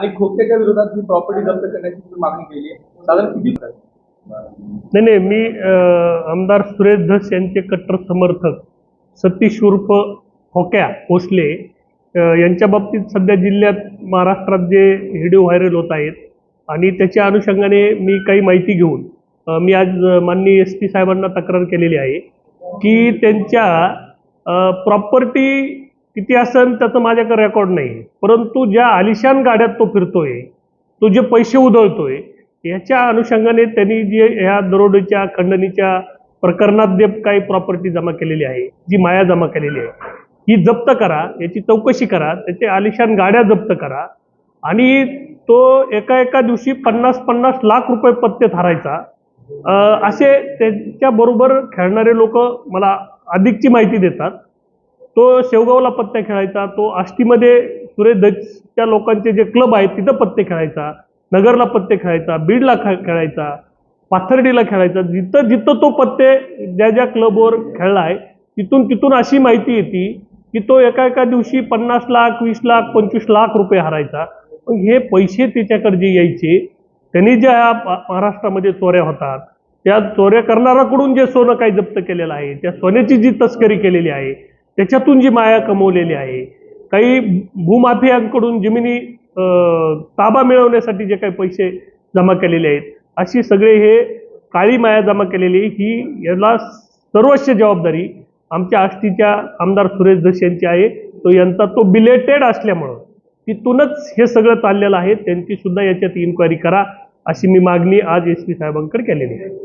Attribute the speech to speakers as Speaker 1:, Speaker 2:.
Speaker 1: आणि खोक्याच्या विरोधात ही प्रॉपर्टी जप्त करण्याची मागणी केली आहे साधारण किती
Speaker 2: नाही नाही मी आमदार सुरेश धस यांचे कट्टर समर्थक सतीश उर्फ होक्या भोसले यांच्या बाबतीत सध्या जिल्ह्यात महाराष्ट्रात जे व्हिडिओ व्हायरल होत आहेत आणि त्याच्या अनुषंगाने मी काही माहिती घेऊन मी आज माननीय एस पी साहेबांना तक्रार केलेली आहे की त्यांच्या प्रॉपर्टी किती असेल त्याचं माझ्याकडे रेकॉर्ड नाही परंतु ज्या आलिशान गाड्यात तो फिरतोय तो जे पैसे उधळतोय याच्या अनुषंगाने त्यांनी जे ह्या दरोडेच्या खंडणीच्या प्रकरणात जे काही प्रॉपर्टी जमा केलेली आहे जी माया जमा केलेली आहे ही जप्त करा याची चौकशी करा त्याचे आलिशान गाड्या जप्त करा आणि तो एका एका दिवशी पन्नास पन्नास लाख रुपये पत्ते ठरायचा असे त्याच्याबरोबर खेळणारे लोक मला अधिकची माहिती देतात. तो शेवगावला पत्त्या खेळायचा तो आष्टीमध्ये सुरेश दत्तच्या लोकांचे जे क्लब आहेत तिथं पत्ते खेळायचा नगरला पत्ते खेळायचा बीडला खे खेळायचा पाथर्डीला खेळायचा. जिथं जिथं तो पत्ते ज्या ज्या क्लबवर खेळला आहे तिथून तिथून अशी माहिती येते की तो एका एका दिवशी पन्नास लाख वीस लाख पंचवीस लाख रुपये हरायचा. पण हे पैसे त्याच्याकडे जे यायचे त्यांनी ज्या महाराष्ट्रामध्ये चोऱ्या होतात त्या चोऱ्या करणाऱ्याकडून जे सोनं काही जप्त केलेलं आहे त्या सोन्याची जी तस्करी केलेली आहे त्याच्यातून जी माया कमवलेली आहे काही भूमाफियांकडून जमिनी ताबा मिळवण्यासाठी जे काही पैसे जमा केलेले आहेत अशी सगळे हे काळी माया जमा केलेली ही याला सर्वस्व जबाबदारी आमच्या आष्टीच्या आमदार सुरेश दश यांची आहे. तो यांचा तो बिलेटेड असल्यामुळं तिथूनच हे सगळं चाललेलं आहे. त्यांची सुद्धा याच्यात इन्क्वायरी करा अशी मी मागणी आज एस पी साहेबांकडे केलेली आहे.